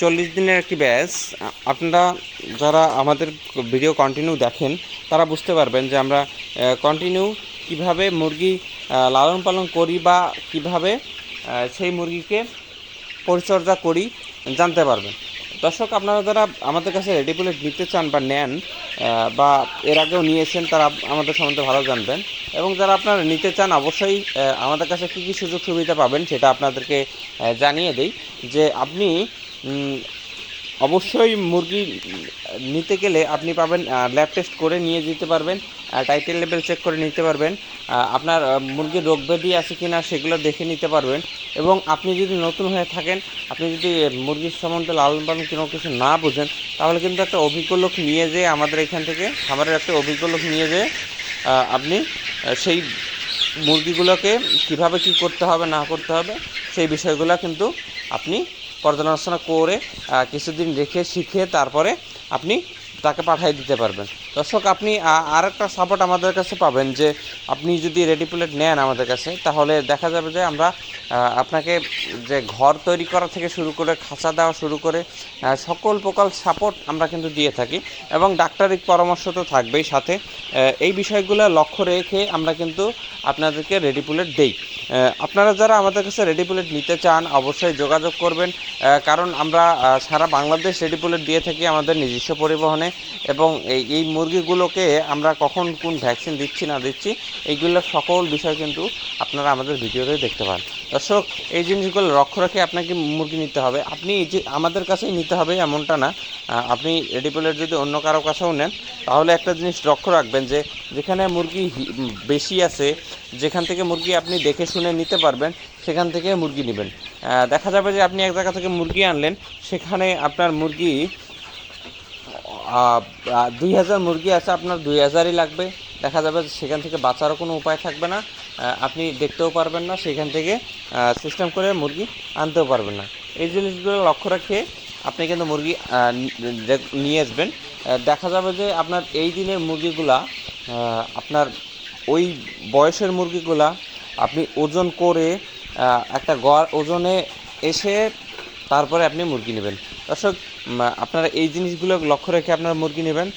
চল্লিশ দিনের একটি ব্যাচ, আপনারা যারা আমাদের ভিডিও কন্টিনিউ দেখেন, তারা বুঝতে পারবেন যে আমরা কন্টিনিউ কীভাবে মুরগি লালন পালন করি বা কীভাবে সেই মুরগিকে পরিচর্যা করি, জানতে পারবেন। দর্শক, আপনারা যারা আমাদের কাছে রেডি প্লেট নিতে চান বা নেন বা এর আগেও নিয়েছেন তারা আমাদের সম্বন্ধে ভালো জানবেন। এবং যারা আপনারা নিতে চান, অবশ্যই আমাদের কাছে কী কী সুযোগ সুবিধা পাবেন, সেটা আপনাদেরকে জানিয়ে দেই যে আপনি অবশ্যই মুরগি নিতে গেলে আপনি পাবেন ল্যাব টেস্ট করে নিয়ে যেতে পারবেন টাইটেল লেভেল চেক করে নিতে পারবেন আপনার মুরগির রোগ ব্যাধি আছে কি না সেগুলো দেখে নিতে পারবেন এবং আপনি যদি নতুন হয়ে থাকেন, আপনি যদি মুরগির সম্বন্ধে লালন পালন কোনো কিছু না বুঝেন, তাহলে কিন্তু একটা অভিজ্ঞ লোক নিয়ে যেয়ে আমাদের এখান থেকে, খামারের একটা অভিজ্ঞ লোক নিয়ে যেয়ে আপনি সেই মুরগিগুলোকে কীভাবে কি করতে হবে, না করতে হবে, সেই বিষয়গুলো কিন্তু আপনি পর্যালোচনা করে কিছুদিন রেখে, শিখে তারপরে আপনি তাকে পাঠিয়ে দিতে পারবেন। দর্শক, আপনি আর একটা সাপোর্ট আমাদের কাছে পাবেন যে, আপনি যদি রেডি প্লেট নেন আমাদের কাছে, তাহলে দেখা যাবে যে আমরা আপনাকে যে ঘর তৈরি করা থেকে শুরু করে, খাঁচা দেওয়া শুরু করে সকল প্রকার সাপোর্ট আমরা কিন্তু দিয়ে থাকি এবং ডাক্তারিক পরামর্শ তো থাকবেই সাথে। এই বিষয়গুলো লক্ষ্য রেখে আমরা কিন্তু আপনাদেরকে রেডি প্লেট দেই। আপনারা যারা আমাদের কাছে রেডি প্লেট নিতে চান, অবশ্যই যোগাযোগ করবেন কারণ আমরা সারা বাংলাদেশ রেডি প্লেট দিয়ে থাকি আমাদের নিজস্ব পরিবহনে এবং এই এই মুরগিগুলোকে আমরা কখন কোন ভ্যাকসিন দিচ্ছি, না দিচ্ছি এইগুলোর সকল বিষয় কিন্তু আপনারা আমাদের ভিডিওতে দেখতে পান। দর্শক, এই জিনিসগুলো লক্ষ্য রেখে আপনাকে মুরগি নিতে হবে। আপনি যে, আমাদের কাছেই নিতে হবে এমনটা না। আপনি রেডি প্লেট যদি অন্য কারও কাছেও নেন, তাহলে একটা জিনিস লক্ষ্য রাখবেন যে, যেখানে মুরগি বেশি আছে, যেখান থেকে মুরগি আপনি দেখে শুনে নিতে পারবেন, সেখান থেকে মুরগি নেবেন। দেখা যাবে যে আপনি এক জায়গা থেকে মুরগি আনলেন, সেখানে আপনার মুরগি দুই হাজার মুরগি আছে, আপনার দুই হাজারই লাগবে। দেখা যাবে যে সেখান থেকে বাঁচারও কোনো উপায় থাকবে না আপনি দেখতেও পারবেন না, সেখান থেকে সিস্টেম করে মুরগি আনতেও পারবেন না। এই জিনিসগুলো লক্ষ্য রেখে আপনি কিন্তু মুরগি নিয়ে আসবেন। দেখা যাবে যে আপনার এই দিনের মুরগিগুলা আপনার ওই বয়সের মুরগিগুলা আপনি ওজন করে একটা গড় ওজনে এসে তারপরে আপনি মুরগি নেবেন। দর্শক আপনারা এই জিনিসগুলো লক্ষ্য রেখে আপনারা মুরগি নেবেন।